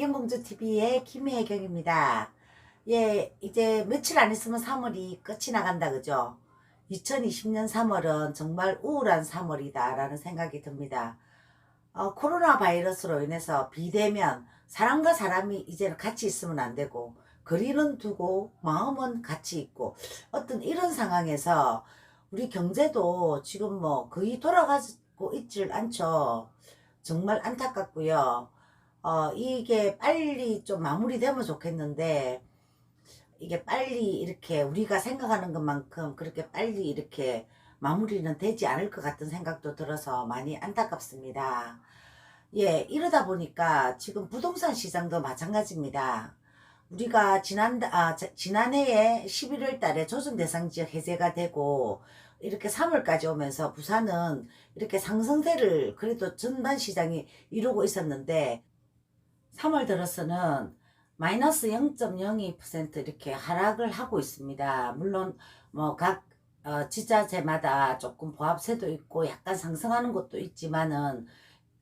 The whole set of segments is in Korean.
애경공주TV의 김혜경입니다. 예, 이제 며칠 안 있으면 3월이 끝이 나간다, 그죠? 2020년 3월은 정말 우울한 3월이다라는 생각이 듭니다. 어, 코로나 바이러스로 인해서 비대면, 사람과 사람이 이제는 같이 있으면 안 되고, 거리는 두고, 마음은 같이 있고, 어떤 이런 상황에서 우리 경제도 지금 뭐 거의 돌아가고 있질 않죠. 정말 안타깝고요. 어, 이게 빨리 좀 마무리되면 좋겠는데, 이게 빨리 이렇게 우리가 생각하는 것만큼 그렇게 빨리 이렇게 마무리는 되지 않을 것 같은 생각도 들어서 많이 안타깝습니다. 예, 이러다 보니까 지금 부동산 시장도 마찬가지입니다. 우리가 지난, 아, 자- 지난해에 11월 달에 조정 대상 지역 해제가 되고, 이렇게 3월까지 오면서 부산은 이렇게 상승세를 그래도 전반 시장이 이루고 있었는데, 3월 들어서는 마이너스 0.02% 이렇게 하락을 하고 있습니다. 물론 뭐각 어, 지자체마다 조금 보합세도 있고 약간 상승하는 것도 있지만은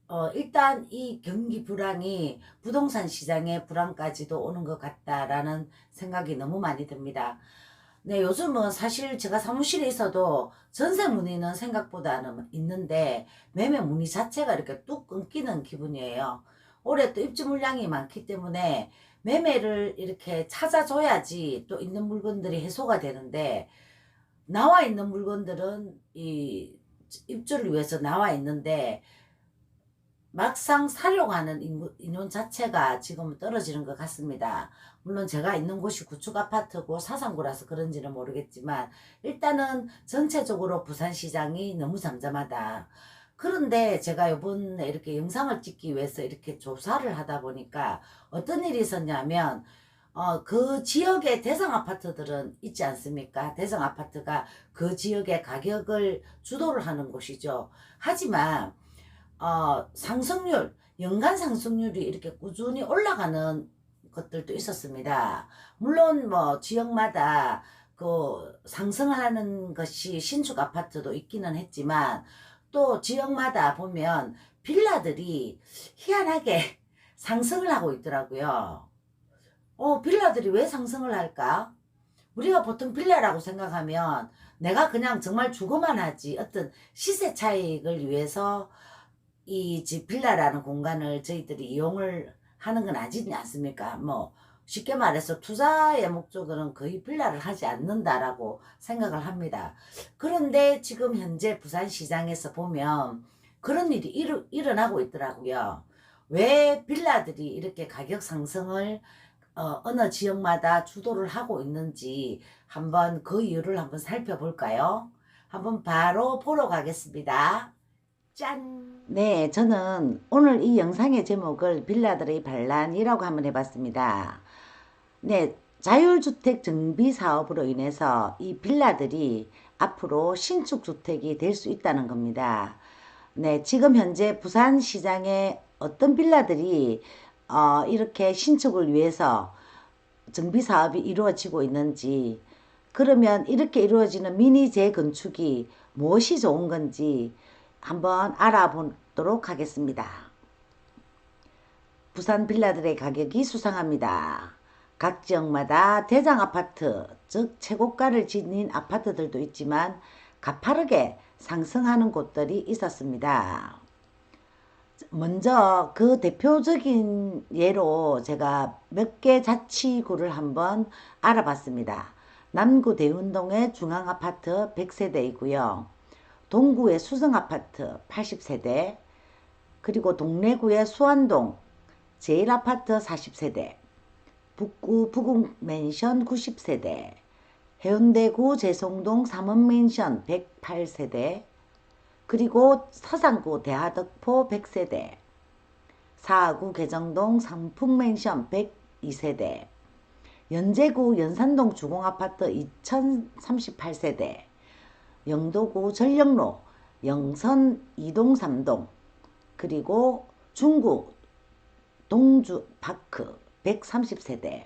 어, 일단 이 경기 불황이 부동산 시장의 불황까지도 오는 것 같다라는 생각이 너무 많이 듭니다. 네, 요즘은 사실 제가 사무실에 있어도 전세 문의는 생각보다는 있는데 매매 문의 자체가 이렇게 뚝 끊기는 기분이에요. 올해 또 입주 물량이 많기 때문에 매매를 이렇게 찾아줘야지 또 있는 물건들이 해소가 되는데 나와 있는 물건들은 이 입주를 위해서 나와 있는데 막상 사려고 하는 인원 자체가 지금 떨어지는 것 같습니다. 물론 제가 있는 곳이 구축 아파트고 사상구라서 그런지는 모르겠지만 일단은 전체적으로 부산시장이 너무 잠잠하다. 그런데 제가 이번에 이렇게 영상을 찍기 위해서 이렇게 조사를 하다 보니까 어떤 일이 있었냐면 어, 그 지역의 대상 아파트들은 있지 않습니까? 대상 아파트가 그 지역의 가격을 주도를 하는 곳이죠. 하지만 어, 상승률, 연간 상승률이 이렇게 꾸준히 올라가는 것들도 있었습니다. 물론 뭐 지역마다 그 상승을 하는 것이 신축 아파트도 있기는 했지만 또 지역마다 보면 빌라들이 희한하게 상승을 하고 있더라고요. 어, 빌라들이 왜 상승을 할까? 우리가 보통 빌라라고 생각하면 내가 그냥 정말 주거만 하지 어떤 시세 차익을 위해서 이 집 빌라라는 공간을 저희들이 이용을 하는 건 아니지 않습니까? 뭐 쉽게 말해서 투자의 목적으로는 거의 빌라를 하지 않는다라고 생각을 합니다. 그런데 지금 현재 부산 시장에서 보면 그런 일이 일, 일어나고 있더라고요. 왜 빌라들이 이렇게 가격 상승을 어, 어느 지역마다 주도를 하고 있는지 한번 그 이유를 한번 살펴볼까요? 한번 바로 보러 가겠습니다. 짠! 네, 저는 오늘 이 영상의 제목을 빌라들의 반란이라고 한번 해봤습니다. 네, 자율주택 정비 사업으로 인해서 이 빌라들이 앞으로 신축 주택이 될 수 있다는 겁니다. 네, 지금 현재 부산 시장에 어떤 빌라들이 어, 이렇게 신축을 위해서 정비 사업이 이루어지고 있는지, 그러면 이렇게 이루어지는 미니 재건축이 무엇이 좋은 건지 한번 알아보도록 하겠습니다. 부산 빌라들의 가격이 수상합니다. 각 지역마다 대장 아파트, 즉 최고가를 지닌 아파트들도 있지만 가파르게 상승하는 곳들이 있었습니다. 먼저 그 대표적인 예로 제가 몇 개 자치구를 한번 알아봤습니다. 남구 대운동의 중앙아파트 100세대이고요. 동구의 수성아파트 80세대, 그리고 동래구의 수안동 제일아파트 40세대, 북구 부국맨션 90세대, 해운대구 재송동 삼원맨션 108세대, 그리고 서산구 대하덕포 100세대, 사하구 개정동 상풍맨션 102세대, 연제구 연산동 주공아파트 2038세대, 영도구 전령로 영선 2동 3동, 그리고 중구 동주 파크 130세대.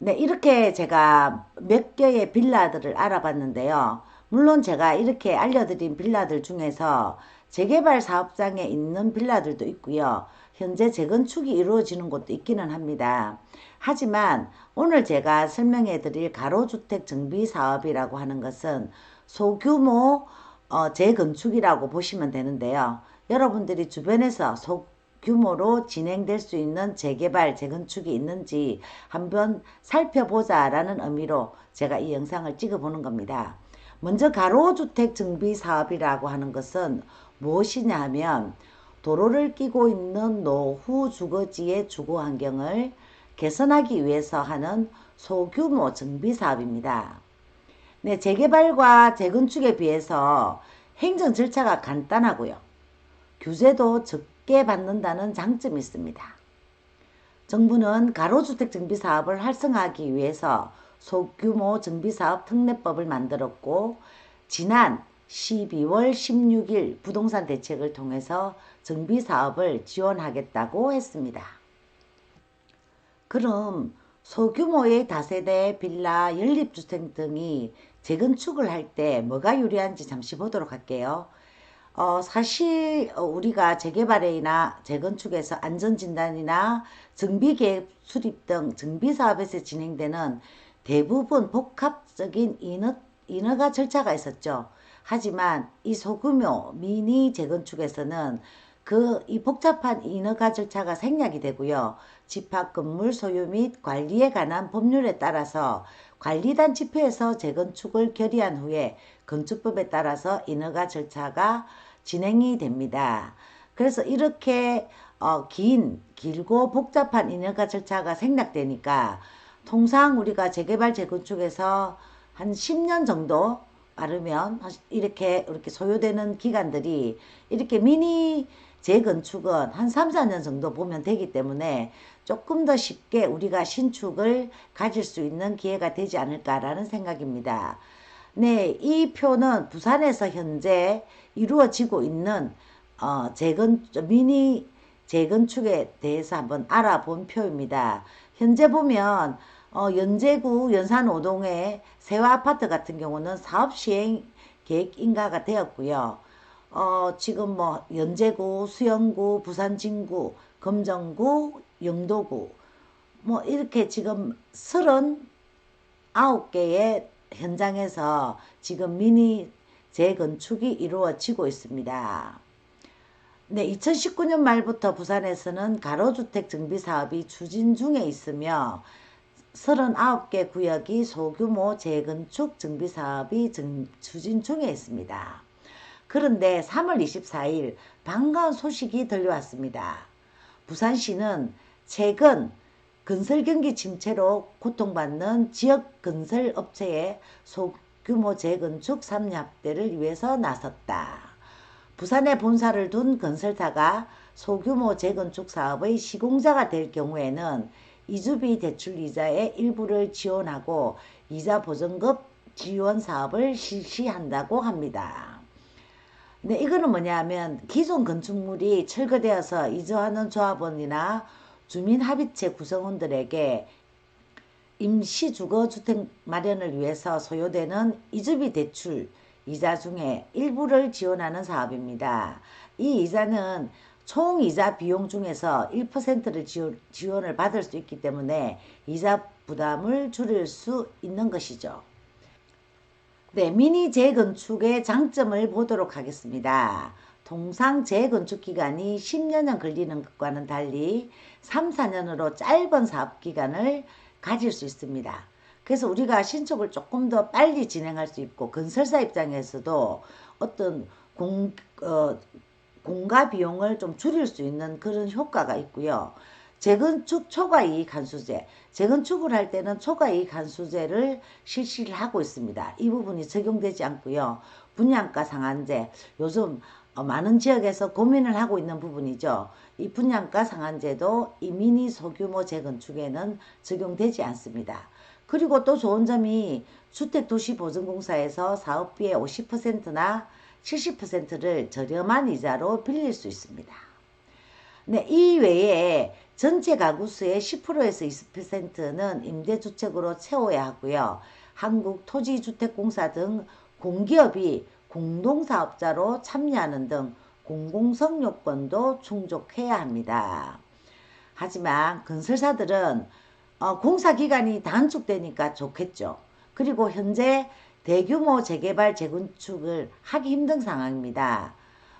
네, 이렇게 제가 몇 개의 빌라들을 알아봤는데요. 물론 제가 이렇게 알려드린 빌라들 중에서 재개발 사업장에 있는 빌라들도 있고요. 현재 재건축이 이루어지는 곳도 있기는 합니다. 하지만 오늘 제가 설명해 드릴 가로주택 정비 사업이라고 하는 것은 소규모 어, 재건축이라고 보시면 되는데요. 여러분들이 주변에서 소 규모로 진행될 수 있는 재개발, 재건축이 있는지 한번 살펴보자 라는 의미로 제가 이 영상을 찍어 보는 겁니다. 먼저 가로주택 정비 사업이라고 하는 것은 무엇이냐 하면 도로를 끼고 있는 노후 주거지의 주거 환경을 개선하기 위해서 하는 소규모 정비 사업입니다. 네, 재개발과 재건축에 비해서 행정 절차가 간단하고요. 규제도 적 게 받는다는 장점이 있습니다. 정부는 가로주택 정비 사업을 활성화하기 위해서 소규모 정비사업 특례법을 만들었고 지난 12월 16일 부동산 대책을 통해서 정비사업을 지원하겠다고 했습니다. 그럼 소규모의 다세대 빌라 연립주택 등이 재건축을 할 때 뭐가 유리한지 잠시 보도록 할게요. 어, 사실 우리가 재개발이나 재건축에서 안전진단이나 정비계획 수립 등 정비사업에서 진행되는 대부분 복합적인 인허, 인허가 절차가 있었죠. 하지만 이 소규모 미니 재건축에서는 그 이 복잡한 인허가 절차가 생략이 되고요. 집합 건물 소유 및 관리에 관한 법률에 따라서 관리단 집회에서 재건축을 결의한 후에 건축법에 따라서 인허가 절차가 진행이 됩니다. 그래서 이렇게 어, 긴, 길고 복잡한 인허가 절차가 생략되니까 통상 우리가 재개발 재건축에서 한 10년 정도 빠르면 이렇게 이렇게 소요되는 기간들이 이렇게 미니 재건축은 한 3, 4년 정도 보면 되기 때문에 조금 더 쉽게 우리가 신축을 가질 수 있는 기회가 되지 않을까라는 생각입니다. 네, 이 표는 부산에서 현재 이루어지고 있는 어, 재건 미니 재건축에 대해서 한번 알아본 표입니다. 현재 보면 어, 연제구 연산오동의 세화 아파트 같은 경우는 사업 시행 계획 인가가 되었고요. 어, 지금 뭐 연제구, 수영구, 부산 진구, 금정구, 영도구 뭐 이렇게 지금 39개의 현장에서 지금 미니 재건축이 이루어지고 있습니다. 네, 2019년 말부터 부산에서는 가로주택 정비 사업이 추진 중에 있으며 39개 구역이 소규모 재건축 정비 사업이 추진 중에 있습니다. 그런데 3월 24일 반가운 소식이 들려왔습니다. 부산시는 최근 건설 경기 침체로 고통받는 지역 건설 업체의 소 규모 재건축 삼합대를 위해서 나섰다. 부산에 본사를 둔 건설사가 소규모 재건축 사업의 시공자가 될 경우에는 이주비 대출 이자의 일부를 지원하고 이자 보전급 지원 사업을 실시한다고 합니다. 네, 이거는 뭐냐면 기존 건축물이 철거되어서 이주하는 조합원이나 주민합의체 구성원들에게 임시 주거주택 마련을 위해서 소요되는 이주비 대출 이자 중에 일부를 지원하는 사업입니다. 이 이자는 총 이자 비용 중에서 1%를 지원, 을 받을 수 있기 때문에 이자 부담을 줄일 수 있는 것이죠. 네, 미니 재건축의 장점을 보도록 하겠습니다. 통상 재건축 기간이 10년은 걸리는 것과는 달리 3, 4년으로 짧은 사업 기간을 가질 수 있습니다. 그래서 우리가 신축을 조금 더 빨리 진행할 수 있고 건설사 입장에서도 어떤 공, 어, 공가 비용을 좀 줄일 수 있는 그런 효과가 있고요. 재건축 초과이익 한수제 재건축을 할 때는 초과이익 한수제를 실시를 하고 있습니다. 이 부분이 적용되지 않고요. 분양가 상한제 요즘 어, 많은 지역에서 고민을 하고 있는 부분이죠. 이 분양가 상한제도 이 미니 소규모 재건축에는 적용되지 않습니다. 그리고 또 좋은 점이 주택도시보증공사에서 사업비의 50%나 70%를 저렴한 이자로 빌릴 수 있습니다. 네, 이 외에 전체 가구 수의 10%에서 20%는 임대주택으로 채워야 하고요. 한국토지주택공사 등 공기업이 공동사업자로 참여하는 등 공공성 요건도 충족해야 합니다. 하지만 건설사들은 어, 공사 기간이 단축되니까 좋겠죠. 그리고 현재 대규모 재개발 재건축을 하기 힘든 상황입니다.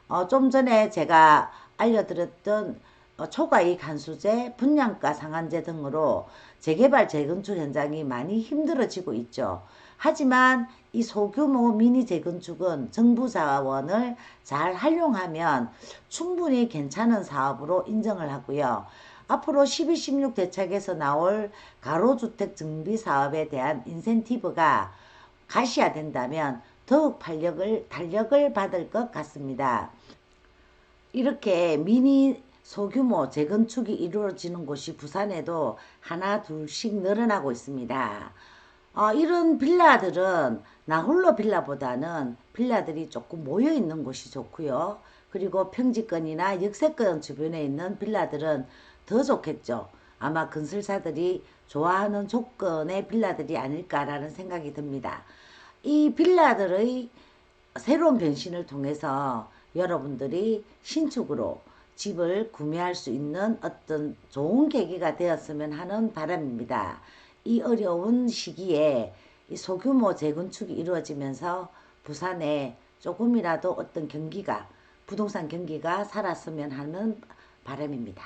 어, 좀 전에 제가 알려드렸던 어, 초과이익 한수제, 분양가 상한제 등으로 재개발 재건축 현장이 많이 힘들어지고 있죠. 하지만 이 소규모 미니 재건축은 정부 자원을 잘 활용하면 충분히 괜찮은 사업으로 인정을 하고요. 앞으로 12, 16 대책에서 나올 가로주택 정비 사업에 대한 인센티브가 가시화된다면 더욱 탄력을, 탄력을 받을 것 같습니다. 이렇게 미니 소규모 재건축이 이루어지는 곳이 부산에도 하나 둘씩 늘어나고 있습니다. 어, 이런 빌라들은 나홀로 빌라보다는 빌라들이 조금 모여 있는 곳이 좋고요. 그리고 평지권이나 역세권 주변에 있는 빌라들은 더 좋겠죠. 아마 건설사들이 좋아하는 조건의 빌라들이 아닐까라는 생각이 듭니다. 이 빌라들의 새로운 변신을 통해서 여러분들이 신축으로 집을 구매할 수 있는 어떤 좋은 계기가 되었으면 하는 바람입니다. 이 어려운 시기에 이 소규모 재건축이 이루어지면서 부산에 조금이라도 어떤 경기가 부동산 경기가 살았으면 하는 바람입니다.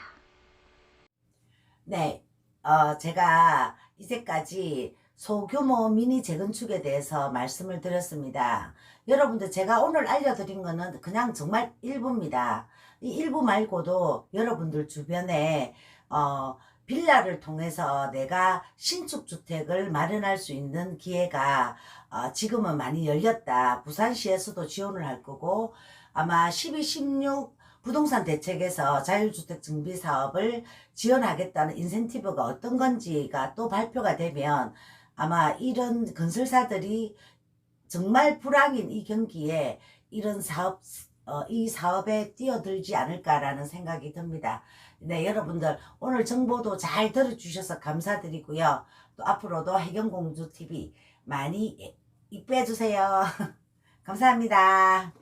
네, 어, 제가 이제까지 소규모 미니 재건축에 대해서 말씀을 드렸습니다. 여러분들 제가 오늘 알려드린 거는 그냥 정말 일부입니다. 이 일부 말고도 여러분들 주변에 어, 빌라를 통해서 내가 신축 주택을 마련할 수 있는 기회가 어, 지금은 많이 열렸다. 부산시에서도 지원을 할 거고 아마 12, 16 부동산 대책에서 자율주택 정비 사업을 지원하겠다는 인센티브가 어떤 건지가 또 발표가 되면 아마 이런 건설사들이 정말 불황인 이 경기에 이런 사업 어, 이 사업에 뛰어들지 않을까라는 생각이 듭니다. 네, 여러분들 오늘 정보도 잘 들어주셔서 감사드리고요. 또 앞으로도 해경공주 TV 많이 이뻐해 주세요. 감사합니다.